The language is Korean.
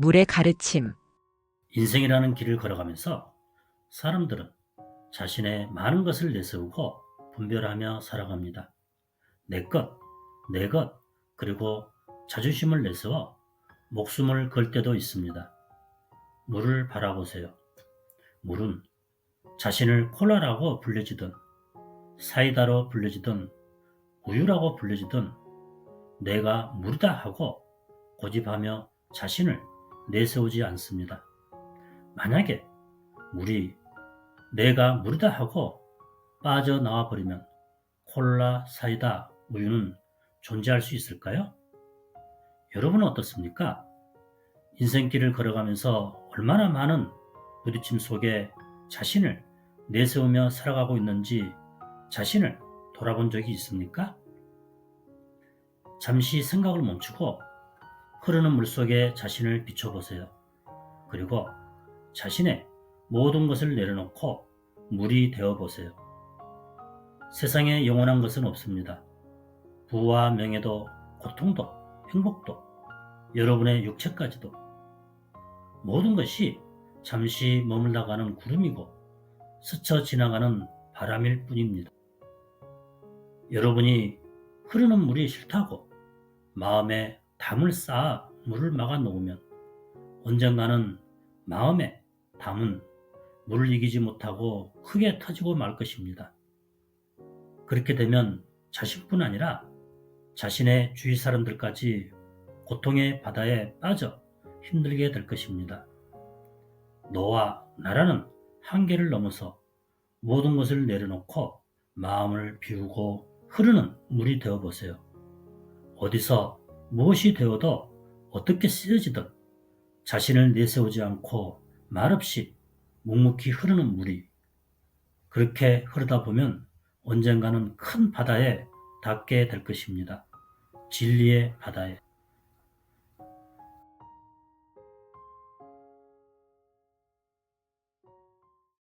물의 가르침, 인생이라는 길을 걸어가면서 사람들은 자신의 많은 것을 내세우고 분별하며 살아갑니다. 내 것, 내 것, 그리고 자존심을 내세워 목숨을 걸 때도 있습니다. 물을 바라보세요. 물은 자신을 콜라라고 불려지든 사이다로 불려지든 우유라고 불려지든 내가 물이다 하고 고집하며 자신을 내세우지 않습니다. 만약에 물이 내가 물이다 하고 빠져나와 버리면 콜라, 사이다, 우유는 존재할 수 있을까요? 여러분은 어떻습니까? 인생길을 걸어가면서 얼마나 많은 부딪힘 속에 자신을 내세우며 살아가고 있는지 자신을 돌아본 적이 있습니까? 잠시 생각을 멈추고 흐르는 물 속에 자신을 비춰보세요. 그리고 자신의 모든 것을 내려놓고 물이 되어 보세요. 세상에 영원한 것은 없습니다. 부와 명예도, 고통도, 행복도, 여러분의 육체까지도 모든 것이 잠시 머물다가는 구름이고 스쳐 지나가는 바람일 뿐입니다. 여러분이 흐르는 물이 싫다고 마음에 담을 쌓아 물을 막아 놓으면 언젠가는 마음에 담은 물을 이기지 못하고 크게 터지고 말 것입니다. 그렇게 되면 자신뿐 아니라 자신의 주위 사람들까지 고통의 바다에 빠져 힘들게 될 것입니다. 너와 나라는 한계를 넘어서 모든 것을 내려놓고 마음을 비우고 흐르는 물이 되어 보세요. 어디서 무엇이 되어도 어떻게 쓰여지든 자신을 내세우지 않고 말없이 묵묵히 흐르는 물이 그렇게 흐르다 보면 언젠가는 큰 바다에 닿게 될 것입니다. 진리의 바다에.